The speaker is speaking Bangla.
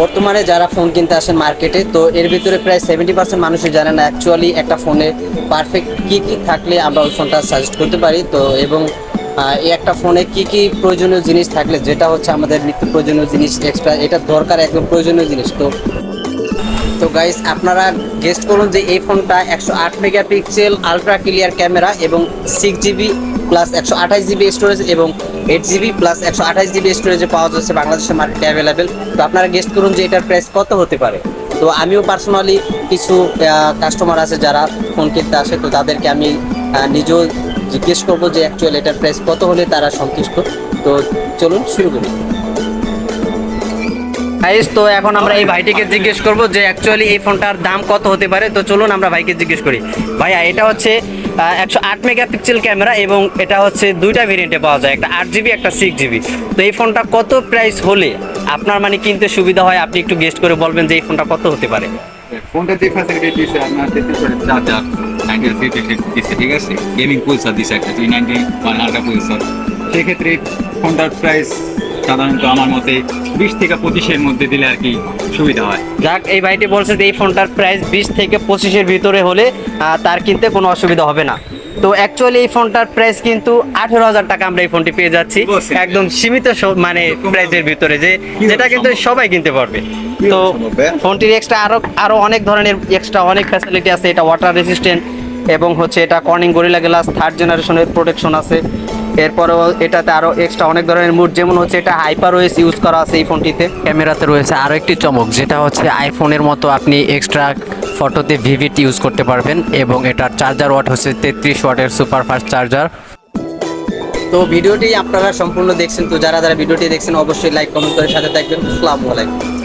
বর্তমানে যারা ফোন কিনতে আসেন মার্কেটে তো এর ভিতরে প্রায় সেভেন্টি পার্সেন্ট মানুষই জানে না অ্যাকচুয়ালি একটা ফোনে পারফেক্ট কী কী থাকলে আমরা ওই ফোনটা সাজেস্ট করতে পারি। তো এবং এই একটা ফোনে কি কি প্রয়োজনীয় জিনিস থাকলে, যেটা হচ্ছে আমাদের নিত্য প্রয়োজনীয় জিনিস এক্সট্রা এটা দরকার একদম প্রয়োজনীয় জিনিস। তো তো গাইস আপনারা গেস্ট করুন যে এই ফোনটা একশো আট মেগাপিক্সেল আলট্রা ক্লিয়ার ক্যামেরা এবং সিক্স জিবি প্লাস একশো আঠাশ জিবি স্টোরেজ এবং এইট জিবি প্লাস একশো আঠাশ জিবি স্টোরেজে পাওয়া যাচ্ছে বাংলাদেশের মার্কেটে অ্যাভেলেবেল তো আপনারা গেস্ট করুন যে এটার প্রাইস কত হতে পারে। তো আমিও পার্সোনালি কিছু কাস্টমার আছে যারা ফোন কিনতে আসে, তো তাদেরকে আমি নিজেও জিজ্ঞেস করব যে অ্যাকচুয়ালি এটার প্রাইস কত হলে তারা সন্তুষ্ট। তো চলুন শুরু করি। গাইস তো এখন আমরা এই ভাইটিকে জিজ্ঞেস করব যে অ্যাকচুয়ালি এই ফোনটার দাম কত হতে পারে? তো চলুন আমরা ভাইকে জিজ্ঞেস করি। ভাইয়া, এটা হচ্ছে একশো আট মেগাপিক্সেল ক্যামেরা এবং এটা হচ্ছে দুইটা ভেরিয়েন্টে পাওয়া যায়, একটা আট জিবি একটা সিক্স জিবি তো এই ফোনটা কত প্রাইস হলে আপনার মানে কিনতে সুবিধা হয়? আপনি একটু গেস্ট করে বলবেন যে এই ফোনটা কত হতে পারে। সেক্ষেত্রে ফোনটার প্রাইস সাধারণত আমার মতে বিশ থেকে পঁচিশের মধ্যে দিলে আর কি সুবিধা হয়। যাক এই ভাইটি বলছে যে এই ফোনটার প্রাইস বিশ থেকে পঁচিশের ভিতরে হলে তার কিনতে কোনো অসুবিধা হবে না। তো অ্যাকচুয়ালি এই ফোনটার প্রাইস কিন্তু আঠেরো হাজার টাকা আমরা এই ফোনটি পেয়ে যাচ্ছি একদম সীমিত মানে প্রাইসের ভিতরে যে যেটা কিন্তু সবাই কিনতে পারবে। তো? ফোনটির এক্সট্রা আরও আরও অনেক ধরনের এক্সট্রা অনেক ফ্যাসিলিটি আছে। এটা ওয়াটার রেসিস্ট্যান্ট এবং হচ্ছে এটা কর্নিং গরিলা গ্লাস থার্ড জেনারেশনের প্রোটেকশন আছে। এরপরেও এটাতে আরও এক্সট্রা অনেক ধরনের মুড যেমন হচ্ছে এটা হাইপার ওয়েস ইউজ করা আছে এই ফোনটিতে ক্যামেরাতে রয়েছে আরও একটি চমক যেটা হচ্ছে আইফোনের মতো আপনি এক্সট্রা ফটোতে ভিভিট ইউজ করতে পারবেন এবং এটার চার্জার ওয়াট হচ্ছে তেত্রিশ ওয়াটের সুপার ফাস্ট চার্জার তো ভিডিওটি আপনারা সম্পূর্ণ দেখছেন তো যারা যারা ভিডিওটি দেখছেন অবশ্যই লাইক কমেন্ট করে সাথে থাকবেন। আসসালামু আলাইকুম।